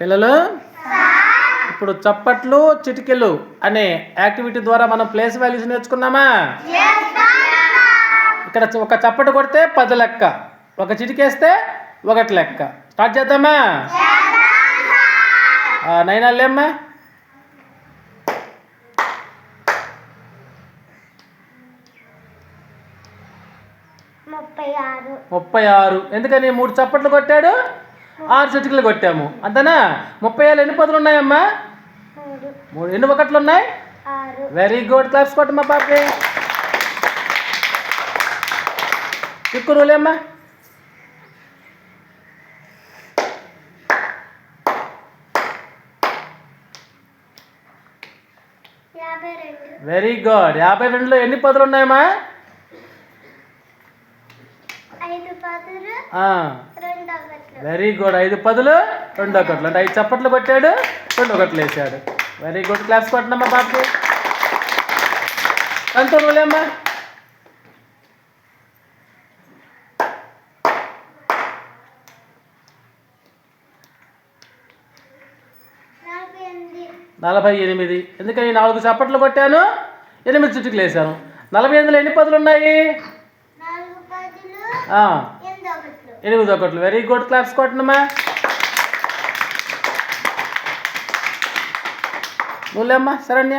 పిల్లలు? ఇప్పుడు చప్పట్లు చిటికెలు అనే యాక్టివిటీ ద్వారా మనం ప్లేస్ వాల్యూస్ నేర్చుకున్నామా? ఇక్కడ ఒక చప్పట కొడితే పది లెక్క. ఒక చిటికేస్తే ఒకటి లెక్క. స్టార్ట్ చేద్దామా? నైనా లేమ్మా. ముప్పై ఆరు. ఎందుకని మూడు చప్పట్లు కొట్టాడు? ఆరు చిటికలు కొట్టాము. అంతేనా? ముప్పై ఏళ్ళు ఎన్ని పదులు ఉన్నాయమ్మా? మూడు. ఎన్ని ఒకట్లు ఉన్నాయి? వెరీ గుడ్ క్లాప్స్ కొట్టమ్మా పాపి చిక్కు రూలేమ్మా వెరీ గుడ్ యాభై రెండులో ఎన్ని పదులు ఉన్నాయమ్మా ఐదు పదులు ఆ, రెండు ఒకట్లు వెరీ గుడ్ ఐదు పదులు రెండు ఒకట్లు అంటే ఐదు చప్పట్లు కొట్టాడు రెండు ఒకట్లు వేసాడు. వెరీ గుడ్ క్లాప్స్ కొట్టనమ్మా పాపకి అంత రూలేమ్మా నలభై ఎనిమిది. ఎందుకని నాలుగు చప్పట్లు కొట్టాను? ఎనిమిది చుట్టుకులు వేసాను నలభై ఎనిమిదిలో ఎన్ని పదులు ఉన్నాయి? ఎనిమిది ఒకట్లు వెరీ గుడ్ క్లాప్స్ కొట్టనమ్మా. నువ్వులేమ్మా శరణ్య.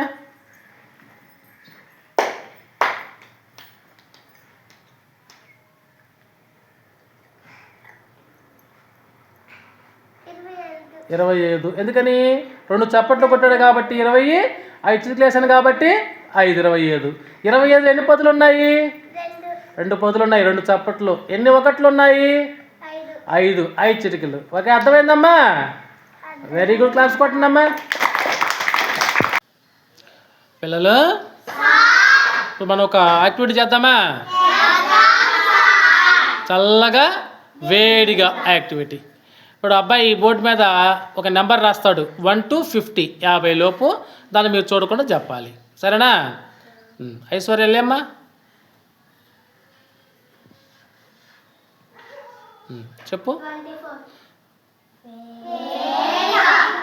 ఇరవై ఐదు. ఇరవై ఐదు ఎందుకని? రెండు చప్పట్లు కొట్టాడు కాబట్టి ఇరవై ఐదు చిటికలు కాబట్టి ఐదు ఇరవై ఐదు. ఇరవై ఐదు ఎన్ని పదులు ఉన్నాయి? రెండు పదులు ఉన్నాయి రెండు చప్పట్లు. ఎన్ని ఒకట్లు ఉన్నాయి ఐదు. ఐదు చిటికలు. ఓకే అర్థమైందమ్మా? వెరీ గుడ్ క్లాస్ కొట్టండమ్మా. పిల్లలు? ఇప్పుడు మనం ఒక యాక్టివిటీ చేద్దామా? చల్లగా వేడిగా యాక్టివిటీ ఇప్పుడు అబ్బాయి ఈ బోర్డు మీద ఒక నెంబర్ రాస్తాడు. వన్ టు ఫిఫ్టీ యాభై లోపు దాన్ని మీరు చూడకుండా చెప్పాలి. సరేనా? ఉమ్, చెప్పు twenty four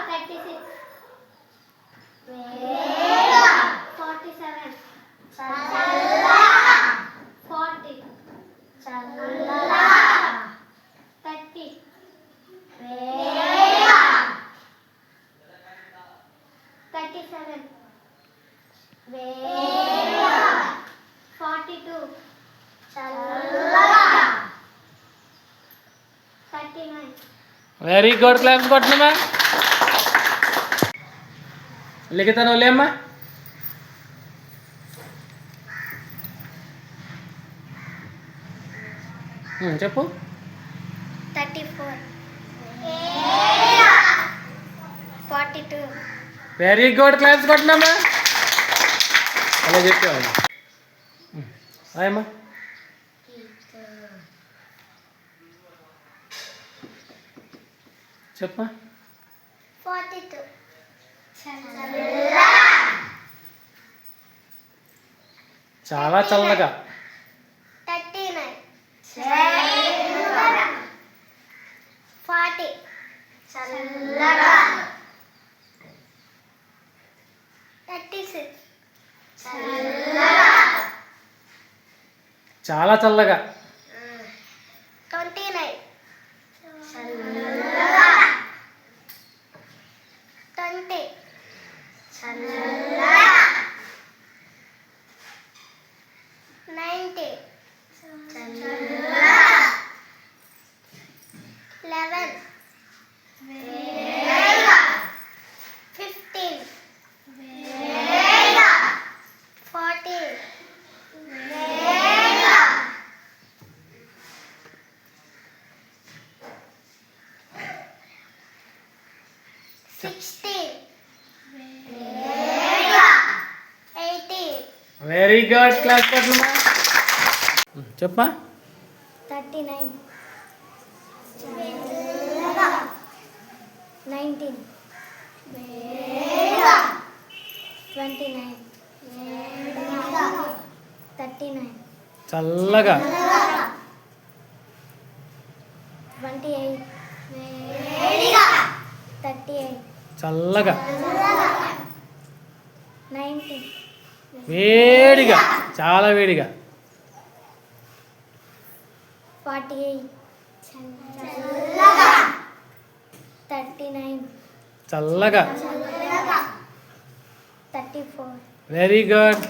thirty six forty seven forty thirty thirty seven forty two thirty nine very good claps కొట్టనమ్మా Likhita నువ్వు లేమ్మా చెప్పు. Thirty four forty two very good claps కొట్టనమ్మా అలా చెప్పేవాళ్ళు ఉమ్, చెప్పమా ఫార్టీ టూ. చాలా చల్లగా. Thirty nine. Forty. Thirty six. చాలా చల్లగా. Twenty day. Chandra. Eleven. Fifteen. Fourteen. Sixteen. Vega. Eighteen. Very good, class. చెప్పమా thirty nine. Nineteen. Twenty nine. Thirty nine. చల్లగా. Twenty eight. Thirty చల్లగా. వేడిగా. చాలా వేడిగా. ఫార్టీ ఎయిట్ థర్టీ నైన్ చల్లగా thirty four very good